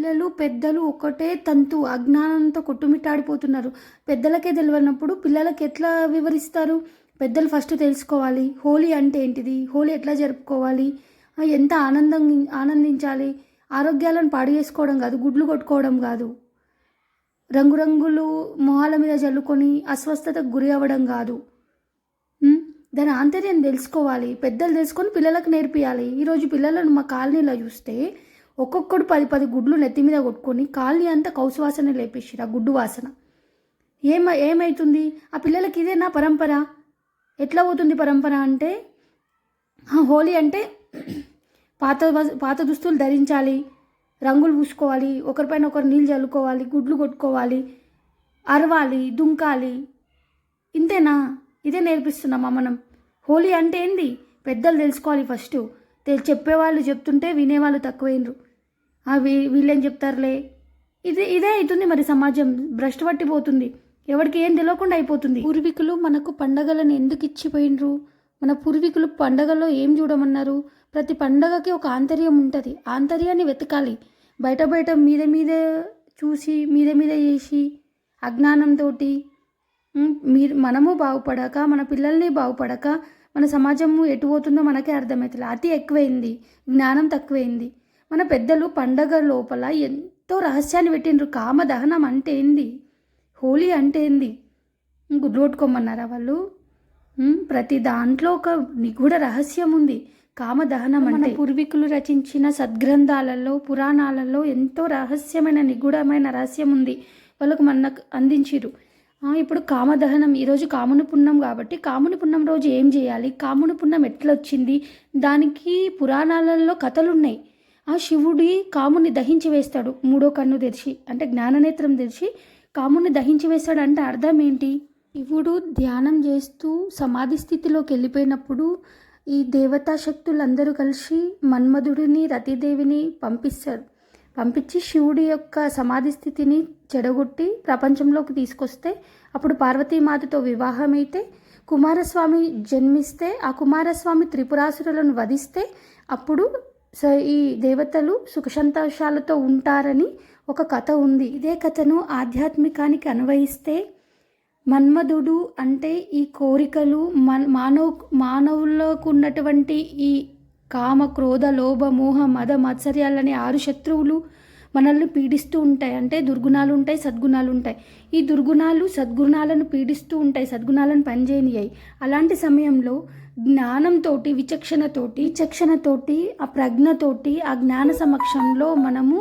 పిల్లలు పెద్దలు ఒకటే తంతు అజ్ఞానంతో కొట్టుమిట్టాడిపోతున్నారు. పెద్దలకే తెలియనప్పుడు పిల్లలకి ఎట్లా వివరిస్తారు? పెద్దలు ఫస్ట్ తెలుసుకోవాలి. హోలీ అంటే ఏంటిది? హోలీ ఎట్లా జరుపుకోవాలి? ఎంత ఆనందం ఆనందించాలి? ఆరోగ్యాలను పాడు చేసుకోవడం కాదు గుడ్లు కొట్టుకోవడం కాదు. రంగురంగులు మొహాల మీద చల్లుకొని అస్వస్థతకు గురి అవ్వడం కాదు. దాని ఆంతర్యం తెలుసుకోవాలి. పెద్దలు తెలుసుకొని పిల్లలకు నేర్పియాలి. ఈరోజు పిల్లలను మా కాలనీలో చూస్తే ఒక్కొక్కడు పది పది గుడ్లు నెత్తి మీద కొట్టుకొని కాలనీ అంతా కౌసు వాసన లేపేసిరు ఆ గుడ్డు వాసన. ఏమ ఏమవుతుంది ఆ పిల్లలకి ఇదే నా పరంపర. ఎట్లా పోతుంది పరంపర అంటే హోలీ అంటే పాత పాత దుస్తులు ధరించాలి రంగులు పూసుకోవాలి ఒకరిపైన ఒకరు నీళ్ళు చల్లుకోవాలి గుడ్లు కొట్టుకోవాలి అరవాలి దుంకాలి. ఇంతేనా? ఇదే నేర్పిస్తున్నామా మనం? హోలీ అంటే ఏంది? పెద్దలు తెలుసుకోవాలి ఫస్ట్. చెప్పేవాళ్ళు చెప్తుంటే వినేవాళ్ళు తక్కువైనరు అవి వీళ్ళేం చెప్తారులే? ఇదే ఇదే అవుతుంది మరి సమాజం. భ్రష్ట పట్టిపోతుంది. ఎవరికి ఏం తెలియకుండా అయిపోతుంది. పూర్వీకులు మనకు పండగలను ఎందుకు ఇచ్చిపోయినరు మన పూర్వీకులు పండగల్లో ఏం చూడమన్నారు? ప్రతి పండగకి ఒక ఆంతర్యం ఉంటుంది. ఆంతర్యాన్ని వెతకాలి. బయట బయట మీద మీద చూసి మీద మీద చేసి అజ్ఞానంతో మీరు మనము బాగుపడక మన పిల్లల్ని బాగుపడక మన సమాజము ఎటు పోతుందో మనకే అర్థమవుతుంది అతి ఎక్కువైంది. జ్ఞానం తక్కువైంది. మన పెద్దలు పండగ లోపల ఎంతో రహస్యాన్ని పెట్టిండ్రు. కామదహనం అంటే ఏంది? హోలీ అంటే ఏంది? గుడ్లు కొట్టుకోమన్నారా వాళ్ళు ప్రతి దాంట్లో ఒక నిగూఢ రహస్యం ఉంది. కామదహనం అంటే పూర్వీకులు రచించిన సద్గ్రంథాలలో పురాణాలలో ఎంతో రహస్యమైన నిగూఢమైన రహస్యం ఉంది. వాళ్ళకు మనకు అందించిరు ఇప్పుడు కామదహనం ఈరోజు కాముని పుణ్యం కాబట్టి కాముని పుణ్యం రోజు ఏం చేయాలి? కాముని పుణ్యం ఎట్లా వచ్చింది దానికి పురాణాలలో కథలున్నాయి. ఆ శివుడి కాముని దహించి వేస్తాడు మూడో కన్ను తెరిచి అంటే జ్ఞాననేత్రం తెరిచి కాముని దహించి వేస్తాడు అంటే అర్థం ఏంటి? శివుడు ధ్యానం చేస్తూ సమాధి స్థితిలోకి వెళ్ళిపోయినప్పుడు ఈ దేవతా శక్తులందరూ కలిసి మన్మధుడిని రతిదేవిని పంపిస్తారు. పంపించి శివుడి యొక్క సమాధి స్థితిని చెడగొట్టి ప్రపంచంలోకి తీసుకొస్తే అప్పుడు పార్వతీమాతతో వివాహం అయితే కుమారస్వామి జన్మిస్తే ఆ కుమారస్వామి త్రిపురాసురులను వధిస్తే అప్పుడు స ఈ దేవతలు సుఖసంతోషాలతో ఉంటారని ఒక కథ ఉంది. ఇదే కథను ఆధ్యాత్మికానికి అన్వయిస్తే మన్మధుడు అంటే ఈ కోరికలు మన మానవ మానవుల్లోకి ఉన్నటువంటి ఈ కామ క్రోధ లోభ మోహ మద మత్సర్యాలనే ఆరు శత్రువులు మనల్ని పీడిస్తూ ఉంటాయి. అంటే దుర్గుణాలు ఉంటాయి సద్గుణాలు ఉంటాయి. ఈ దుర్గుణాలు సద్గుణాలను పీడిస్తూ ఉంటాయి సద్గుణాలను పనిచేయనియాయి అలాంటి సమయంలో జ్ఞానంతో విచక్షణతోటి విచక్షణతోటి ఆ ప్రజ్ఞతోటి ఆ జ్ఞాన సమక్షంలో మనము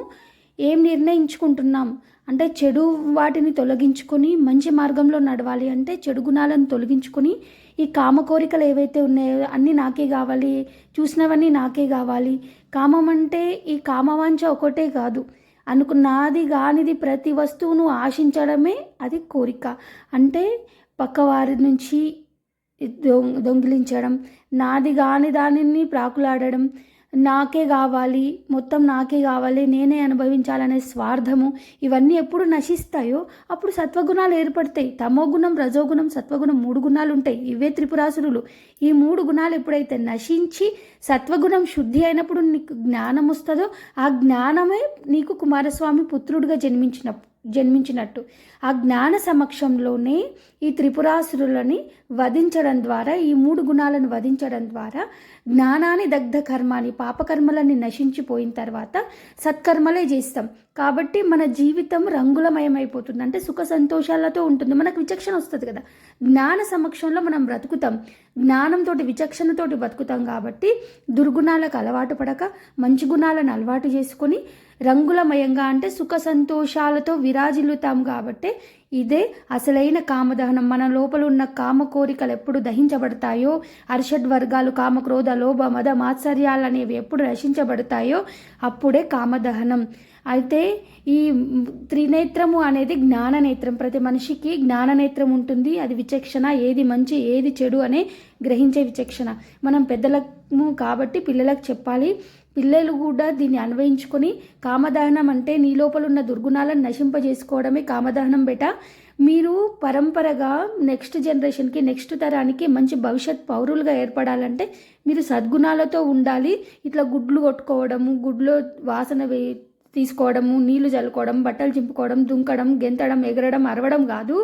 ఏం నిర్ణయించుకుంటున్నాం? అంటే చెడు వాటిని తొలగించుకొని మంచి మార్గంలో నడవాలి అంటే చెడు గుణాలను తొలగించుకొని ఈ కామ కోరికలు ఏవైతే ఉన్నాయో అన్నీ నాకే కావాలి చూసినవన్నీ నాకే కావాలి. కామం అంటే ఈ కామవాంఛ ఒకటే కాదు. అనుకు నాది కానిది ప్రతి వస్తువును ఆశించడమే అది కోరిక. అంటే పక్కవారి నుంచి దొంగిలించడం నాది కాని దానిని ప్రాకులాడడం నాకే కావాలి మొత్తం నాకే కావాలి నేనే అనుభవించాలనే స్వార్థము ఇవన్నీ ఎప్పుడు నశిస్తాయో అప్పుడు సత్వగుణాలు ఏర్పడతాయి. తమోగుణం రజోగుణం సత్వగుణం మూడు గుణాలు ఉంటాయి. ఇవే త్రిపురాసురులు. ఈ మూడు గుణాలు ఎప్పుడైతే నశించి సత్వగుణం శుద్ధి అయినప్పుడు నీకు జ్ఞానం వస్తుందో ఆ జ్ఞానమే నీకు కుమారస్వామి పుత్రుడిగా జన్మించినప్పుడు జన్మించినట్టు. ఆ జ్ఞాన సమక్షంలోనే ఈ త్రిపురాసురులని వధించడం ద్వారా ఈ మూడు గుణాలను వధించడం ద్వారా జ్ఞానాన్ని దగ్ధ కర్మాన్ని పాపకర్మలని నశించిపోయిన తర్వాత సత్కర్మలే చేస్తాం. కాబట్టి మన జీవితం రంగులమయమైపోతుంది. అంటే సుఖ సంతోషాలతో ఉంటుంది. మనకు విచక్షణ వస్తుంది కదా. జ్ఞాన సమక్షంలో మనం బ్రతుకుతాం. జ్ఞానంతో విచక్షణతోటి బతుకుతాం కాబట్టి దుర్గుణాలకు అలవాటు పడక మంచి గుణాలను అలవాటు చేసుకొని రంగులమయంగా అంటే సుఖ సంతోషాలతో విరాజిల్లుతాం కాబట్టి ఇదే అసలైన కామదహనం. మన లోపల ఉన్న కామ కోరికలు ఎప్పుడు దహించబడతాయో అర్షడ్ వర్గాలు కామ క్రోధ లోభ మద మాత్సర్యాలు అనేవి ఎప్పుడు నశించబడతాయో అప్పుడే కామదహనం. అయితే ఈ త్రినేత్రము అనేది జ్ఞాననేత్రం. ప్రతి మనిషికి జ్ఞాననేత్రం ఉంటుంది. అది విచక్షణ. ఏది మంచి ఏది చెడు అనే గ్రహించే విచక్షణ. మనం పెద్దలము కాబట్టి పిల్లలకు చెప్పాలి పిల్లలు కూడా దీన్ని అన్వయించుకొని కామదహనం అంటే నీ లోపల ఉన్న దుర్గుణాలను నశింపజేసుకోవడమే కామదహనం బెట. మీరు పరంపరగా నెక్స్ట్ జనరేషన్కి నెక్స్ట్ తరానికి మంచి భవిష్యత్ పౌరులుగా ఏర్పడాలంటే మీరు సద్గుణాలతో ఉండాలి. ఇట్లా గుడ్లు కొట్టుకోవడము గుడ్లో వాసన వే తీసుకోవడము నీళ్ళు చల్లుకోవడం బట్టలు చింపుకోవడం దుంకడం గెంతడం ఎగరడం అరవడం కాదు.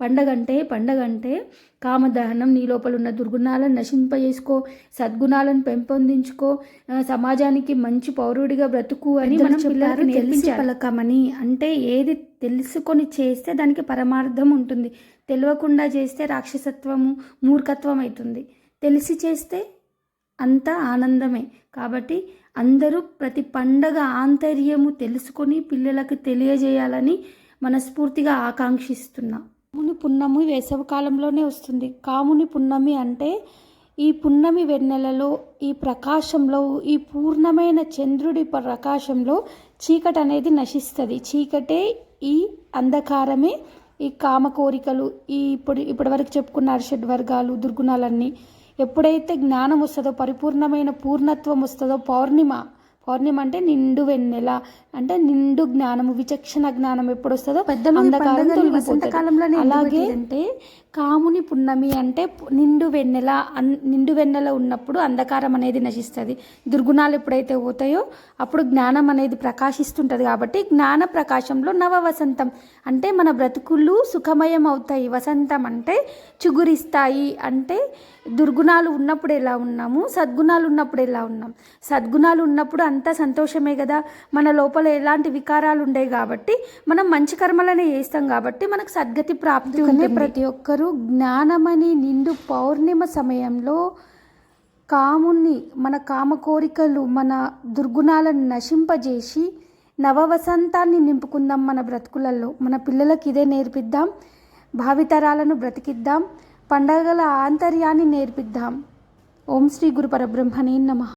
పండగంటే పండగంటే కామదహనం నీ లోపల ఉన్న దుర్గుణాలను నశింపజేసుకో సద్గుణాలను పెంపొందించుకో సమాజానికి మంచి పౌరుడిగా బ్రతుకు అని మనం పిల్లలకు తెలిసి పలకమని. అంటే ఏది తెలుసుకొని చేస్తే దానికి పరమార్థం ఉంటుంది. తెలియకుండా చేస్తే రాక్షసత్వము మూర్ఖత్వం అవుతుంది. తెలిసి చేస్తే అంతా ఆనందమే. కాబట్టి అందరూ ప్రతి పండగ ఆంతర్యము తెలుసుకొని పిల్లలకు తెలియజేయాలని మనస్ఫూర్తిగా ఆకాంక్షిస్తున్నా. కాముని పున్నమి వేసవి కాలంలోనే వస్తుంది. కాముని పున్నమి అంటే ఈ పున్నమి వెన్నెలలో ఈ ప్రకాశంలో ఈ పూర్ణమైన చంద్రుడి ప్రకాశంలో చీకటి అనేది నశిస్తుంది. చీకటే ఈ అంధకారమే ఈ కామ కోరికలు ఈ ఇప్పుడు ఇప్పటివరకు చెప్పుకున్న అర్షడ్ వర్గాలు దుర్గుణాలన్నీ ఎప్పుడైతే జ్ఞానం వస్తుందో పరిపూర్ణమైన పూర్ణత్వం వస్తుందో పౌర్ణిమ పౌర్ణిమ అంటే నిండు వెన్నెల అంటే నిండు జ్ఞానము విచక్షణ జ్ఞానం ఎప్పుడు వస్తుందో పెద్దలు ఎందుకు అలాగే? అంటే కాముని పున్నమి అంటే నిండు వెన్నెల అన్- నిండు వెన్నెల ఉన్నప్పుడు అంధకారం అనేది నశిస్తుంది. దుర్గుణాలు ఎప్పుడైతే పోతాయో అప్పుడు జ్ఞానం అనేది ప్రకాశిస్తుంటుంది కాబట్టి జ్ఞాన ప్రకాశంలో నవ వసంతం అంటే మన బ్రతుకులు సుఖమయం అవుతాయి. వసంతం అంటే చిగురిస్తాయి అంటే దుర్గుణాలు ఉన్నప్పుడు ఎలా ఉన్నాము? సద్గుణాలు ఉన్నప్పుడు ఎలా ఉన్నాం? సద్గుణాలు ఉన్నప్పుడు అంతా సంతోషమే కదా? మన లోపల ఎలాంటి వికారాలు ఉండేవి కాబట్టి మనం మంచి కర్మలనే చేస్తాం కాబట్టి మనకు సద్గతి ప్రాప్తి ఉంటుంది. ప్రతి ఒక్కరూ జ్ఞానమని నిండు పౌర్ణిమ సమయంలో కాముని మన కామ కోరికలు మన దుర్గుణాలను నశింపజేసి నవవసంతాన్ని నింపుకుందాం మన బ్రతుకులలో. మన పిల్లలకి ఇదే నేర్పిద్దాం. భావితరాలను బ్రతికిద్దాం. పండగల ఆంతర్యాన్ని నేర్పిద్దాం. ఓం శ్రీ గురు పరబ్రహ్మణే నమః.